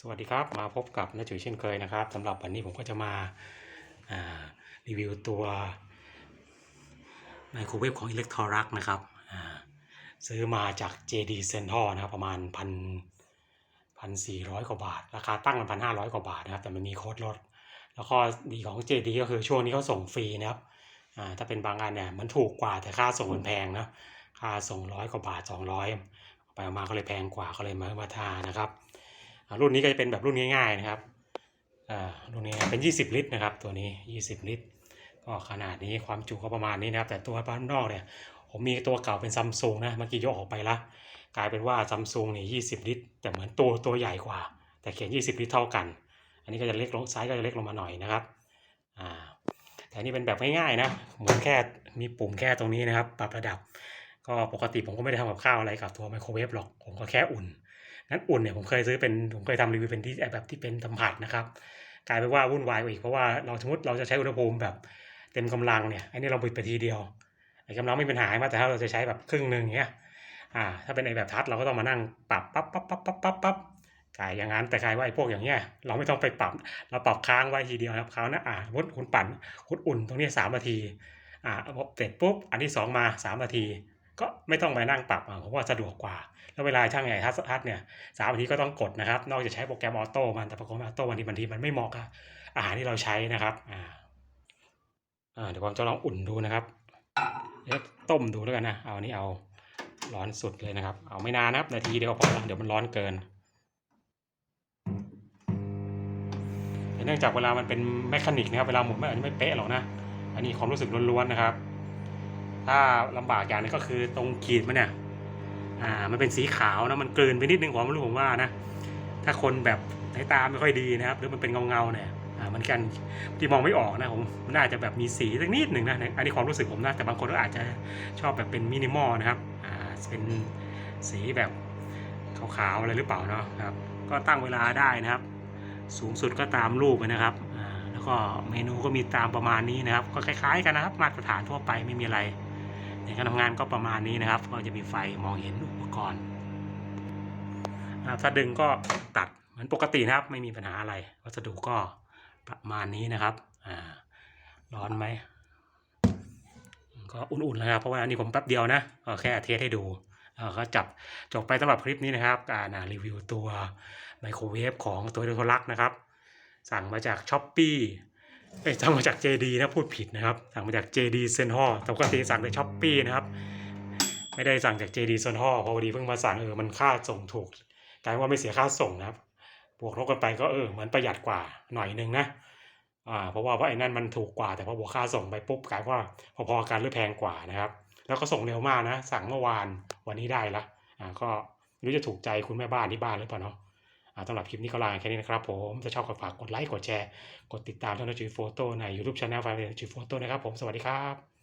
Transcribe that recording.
สวัสดีครับ มาพบกับน้าจุ๋ยเช่นเคยนะครับสำหรับวันนี้ผมก็จะมาารีวิวตัวไมโครเวฟของ Electrolux นะครับซื้อมาจาก JD Central นะครับ ประมาณพันพันสี่ร้อยกว่าบาท ราคาตั้งมันพันห้าร้อยกว่าบาทนะครับ แต่มันมีโค้ดลด แล้วข้อดีของ JD ก็คือช่วงนี้เขาส่งฟรีนะครับถ้าเป็นบางอันเนี่ยมันถูกกว่าแต่ค่าส่งมันแพงนะค่าส่งร้อยกว่าบาทสองร้อยไปมาก็เลยแพงกว่าก็เลยมามาทานะครับ รุ่นนี้ก็จะเป็นแบบรุ่นง่ายๆนะครับอ่ารุ่นนี้เป็น 20 ลิตรนะครับ ตัวนี้ 20 ลิตร ก็ขนาดนี้ความจุก็ประมาณนี้นะครับ แต่ตัวบ้านนอกเนี่ย ผมมีตัวเก่าเป็นซัมซุงนะ เมื่อกี้ยกออกไปละ กลายเป็นว่าซัมซุงนี่ย20ลิตร แต่เหมือนตัวตัวใหญ่กว่า แต่เขียน 20 ลิตรเท่ากัน อันนี้ก็จะเล็กลงไซส์ก็จะเล็กลงมาหน่อยนะครับ อ่า แต่นนี่เป็นแบบง่ายๆนะเหมือนแค่ มีปุ่มแค่ตรงนี้นะครับ ปรับระดับ ก็ปกติผมก็ไม่ได้ทำกับข้าวอะไรกับตัวไมโครเวฟหรอก ผมก็แค่อุ่น นั้นอุ่นเนี่ยผมเคยซื้อเป็นผมเคยทำรีวิวเป็นที่แบบที่เป็นสัมผัสนะครับ กลายเป็นว่าวุ่นวายกว่าอีกเพราะว่าเราสมมติเราจะใช้อุณหภูมิแบบเต็มกำลังเนี่ยอันนี้เราปิดไปทีเดียวไอ้กำลังไม่เป็นหายมาแต่ถ้าเราจะใช้แบบครึ่งหนึ่งเงี้ยอ่า ถ้าเป็นไอ้แบบทัชเราก็ต้องมานั่งปรับปั๊บปั๊บปั๊บปั๊บปั๊บปั๊บกลายอย่างนั้นแต่กลายว่าไอ้พวกอย่างเงี้ยเราไม่ต้องไปปรับ เราปรับค้างไว้ทีเดียวครับคราวหนะอ่าสมมติคุณปั่นคุณอุ่นตรงนี้สามนาทีอ่าพอเสร็จปุ๊บอันที่สองมาสามนาที ก็ไม่ต้องไปนั่งปรับอะผมว่าสะดวกกว่า แล้วเวลาช่างใหญ่ทัศทัศเนี่ยสามนาทีก็ต้องกดนะครับ นอกจากใช้โปรแกรมออโต้มันแต่โปรแกรมออโต้บางทีบางทีมันไม่เหมาะกับอาหารที่เราใช้นะครับอ่าเดี๋ยวผมจะลองอุ่นดูนะครับเดี๋ยวต้มดูแล้วกันนะเอาอันนี้เอาร้อนสุดเลยนะครับ เอาไม่นานนะครับนาทีเดียวพอเดี๋ยวมันร้อนเกินเนื่องจากเวลามันเป็นแมคานิกนะครับเวลาหมุนไม่อันนี้ไม่เป๊ะหรอกนะ อันนี้ความรู้สึกล้วนๆนะครับ ถ้าลำบากอย่างนึงก็คือตรงขีดมันเนี่ยอ่ามันเป็นสีขาวนะมันเกินไปนิดนึงผมไม่รู้ผมว่านะถ้าคนแบบสายตาไม่ค่อยดีนะครับ หรือมันเป็นเงาๆเนี่ยอ่ามันกันที่มองไม่ออกนะผมมันน่าจะแบบมีสีสักนิดหนึ่งนะอันนี้ความรู้สึกผมนะแต่บางคนก็อาจจะชอบแบบเป็นมินิมอลนะครับอ่าเป็นสีแบบขาวๆอะไรหรือเปล่าเนาะครับ ก็ตั้งเวลาได้นะครับ สูงสุดก็ตามรูปเลยนะครับอ่าแล้วก็เมนูก็มีตามประมาณนี้นะครับ ก็คล้ายๆกันนะครับ มาตรฐานทั่วไปไม่มีอะไร ในการทำงานก็ประมาณนี้นะครับ ก็จะมีไฟมองเห็นอุปกรณ์ถ้าดึงก็ตัดเหมือนปกตินะครับ ไม่มีปัญหาอะไร วัสดุก็ประมาณนี้นะครับอ่าร้อนไหมก็อุ่นๆแล้วครับเพราะว่าอันนี้ผมแป๊บเดียวนะก็แค่เทสให้ดูก็จับจบไปสำหรับคลิปนี้นะครับการรีวิวตัวไมโครเวฟของตัวเดโทรักนะครับ สั่งมาจากช้อปปี้ เอ้ยสั่งมาจาก JD นะพูดผิดนะครับสั่งมาจาก JD Central แต่ปกติสั่งในช้อปปี้นะครับ ไม่ได้สั่งจาก JD เพราะพอดีเพิ่งมาสั่งเออมันค่าส่งถูกกลายว่าไม่เสียค่าส่งนะครับบวกลบกันไปก็เออเหมือนประหยัดกว่าหน่อยนึงนะอ่าเพราะว่าเพราะไอ้นั่นมันถูกกว่าแต่พอบวกค่าส่งไปปุ๊บกลายว่าพอๆกันหรือแพงกว่านะครับ แล้วก็ส่งเร็วมากนะ สั่งเมื่อวานวันนี้ได้ละอ่าก็ไม่รู้จะถูกใจคุณแม่บ้านที่บ้านหรือเปล่าเนาะ สำหรับคลิปนี้ก็ลาแค่นี้นะครับผมถ้าชอบก็ฝากกดไลค์กดแชร์ กดติดตามช่องนจุยโฟโต้ใน YouTube Channel ไฟล์นจุยโฟโต้นะครับผมสวัสดีครับ